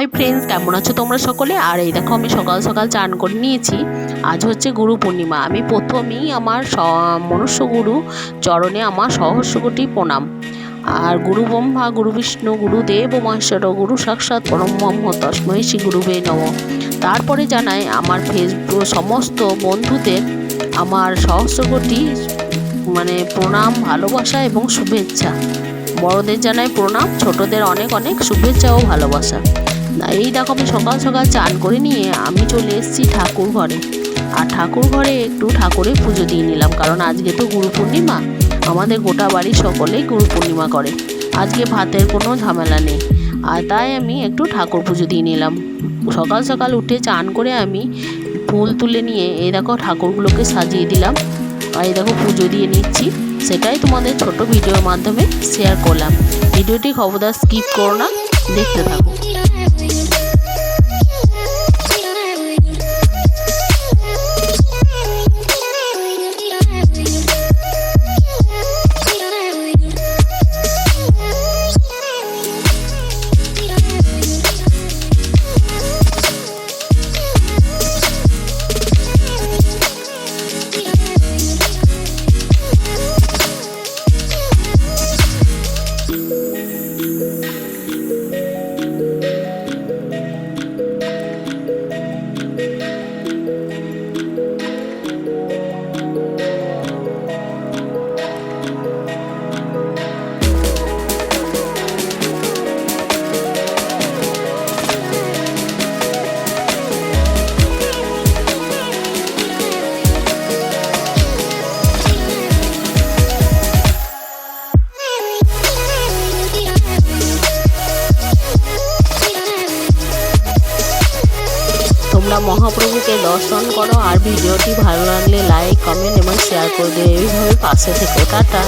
Hi friends, কেমন আছো তোমরা সকলে? আর এই দেখো, আমি সকাল সকাল চান করে নিয়েছি। আজ হচ্ছে গুরু পূর্ণিমা। আমি প্রথমেই আমার মনুষ্য গুরু চরণে আমার সহস্র কোটি প্রণাম। আর গুরু ব্রহ্মা, গুরু বিষ্ণু, গুরু দেব, মহেশ্বর, গুরু সাক্ষাৎ পরম ব্রহ্ম, তস্মৈ শ্রী গুরুবে নম। তারপরে জানাই আমার ফেসবুক সমস্ত বন্ধুদের আমার সহস্র কোটি মানে প্রণাম, ভালোবাসা এবং শুভেচ্ছা। বড়দের জানাই প্রণাম, ছোটদের অনেক অনেক শুভেচ্ছা ও ভালোবাসা। এই দেখো আমি সকাল সকাল চান করে নিয়ে আমি চলে এসেছি ঠাকুর ঘরে। আর ঠাকুর ঘরে একটু ঠাকুরের পুজো দিয়ে নিলাম, কারণ আজকে তো গুরু পূর্ণিমা। আমাদের গোটা বাড়ি সকলেই গুরু পূর্ণিমা করে। আজকে ভাতের কোনো ঝামেলা নেই। আর তাই আমি একটু ঠাকুর পুজো দিয়ে নিলাম। সকাল সকাল উঠে চান করে আমি ফুল তুলে নিয়ে এই দেখো ঠাকুরগুলোকে সাজিয়ে দিলাম। আর এই দেখো পুজো দিয়ে নিচ্ছি। সেটাই তোমাদের ছোট ভিডিওর মাধ্যমে শেয়ার করলাম। ভিডিওটি খবরদার স্কিপ করো না, দেখতে থাকো। মহাপ্রভুকে দর্শন করো আর ভিডিওটি ভালো লাগলে লাইক, কমেন্ট এবং শেয়ার করে দিও। এইভাবে পাশে থেকে। টাটা।